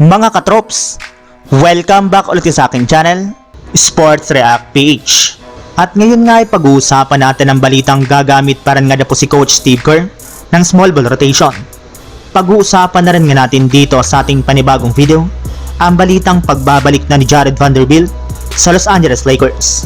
Mga katrops, welcome back ulit sa aking channel, Sports React PH. At ngayon nga ay pag-uusapan natin ang balitang gagamit pa rin nga po si Coach Steve Kerr ng small ball rotation. Pag-uusapan na rin nga natin dito sa ating panibagong video, ang balitang pagbabalik na ni Jared Vanderbilt sa Los Angeles Lakers.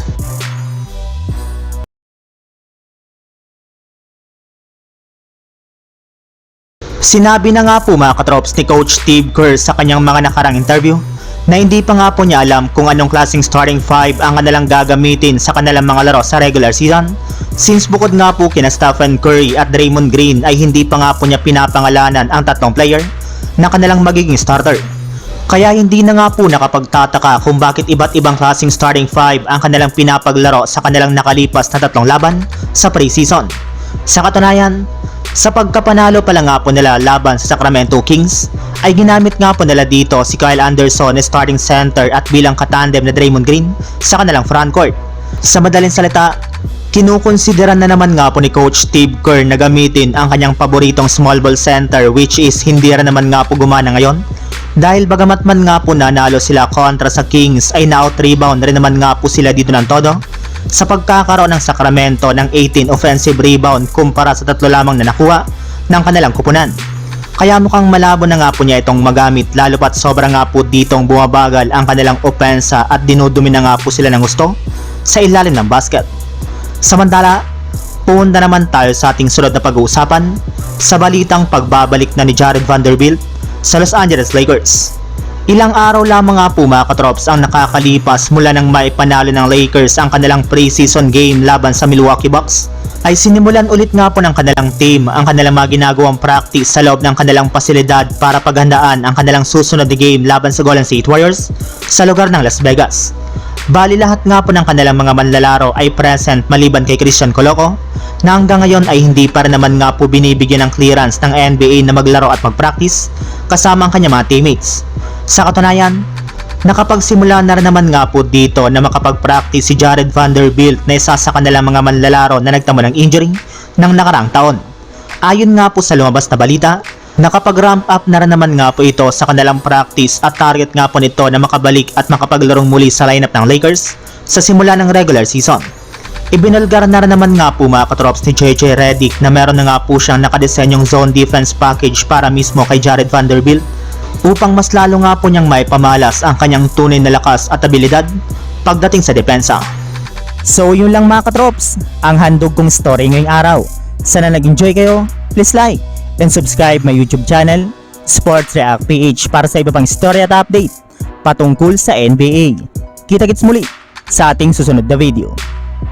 Sinabi na nga po mga katrops ni Coach Steve Kerr sa kanyang mga nakarang interview na hindi pa nga po niya alam kung anong klaseng starting five ang kanilang gagamitin sa kanilang mga laro sa regular season since bukod nga po kina Stephen Curry at Draymond Green ay hindi pa nga po niya pinapangalanan ang tatlong player na kanilang magiging starter. Kaya hindi na nga po nakapagtataka kung bakit iba't ibang klaseng starting five ang kanilang pinapaglaro sa kanilang nakalipas na tatlong laban sa preseason. Sa katunayan, sa pagkapanalo pala nga po nila laban sa Sacramento Kings, ay ginamit nga po nila dito si Kyle Anderson na starting center at bilang katandem na Draymond Green sa kanilang frontcourt. Sa madaling salita, kinukonsideran na naman nga po ni Coach Steve Kerr na gamitin ang kanyang paboritong small ball center which is hindi rin naman nga po gumana ngayon. Dahil bagamat man nga po nanalo sila kontra sa Kings ay na-out rebound rin naman nga po sila dito ng todo sa pagkakaroon ng Sacramento ng 18 offensive rebound kumpara sa tatlo lamang na nakuha ng kanilang kupunan. Kaya mukhang malabo na nga po niya itong magamit lalo pat sobra nga po ditong bumabagal ang kanilang opensa at dinudumi na nga po sila ng gusto sa ilalim ng basket. Samantala, punta naman tayo sa ating sunod na pag-uusapan sa balitang pagbabalik na ni Jared Vanderbilt sa Los Angeles Lakers. Ilang araw lamang nga po mga katrops ang nakakalipas mula nang maipanalo ng Lakers ang kanilang preseason game laban sa Milwaukee Bucks ay sinimulan ulit nga po ng kanilang team ang kanilang mga ginagawang practice sa loob ng kanilang pasilidad para paghandaan ang kanilang susunod na game laban sa Golden State Warriors sa lugar ng Las Vegas. Bali lahat nga po ng kanilang mga manlalaro ay present maliban kay Christian Coloco na hanggang ngayon ay hindi pa rin naman nga po binibigyan ng clearance ng NBA na maglaro at mag-practice kasama ang kanyang mga teammates. Sa katunayan, nakapagsimula na rin naman nga po dito na makapag-practice si Jared Vanderbilt na isa sa kanilang mga manlalaro na nagtamo ng injury ng nakaraang taon. Ayon nga po sa lumabas na balita, nakapag-ramp up na rin naman nga po ito sa kanilang practice at target nga po nito na makabalik at makapaglarong muli sa lineup ng Lakers sa simula ng regular season. Ibinulgar na rin naman nga po mga katrops ni JJ Redick na meron na nga po siyang nakadesenyong zone defense package para mismo kay Jared Vanderbilt upang mas lalo nga po niyang may pamalas ang kanyang tunay na lakas at abilidad pagdating sa depensa. So yun lang mga katrops, ang handog kong story ngayong araw. Sana nag-enjoy kayo, please like and subscribe my YouTube channel, Sports React PH para sa iba pang story at update patungkol sa NBA. Kita-kits muli sa ating susunod na video.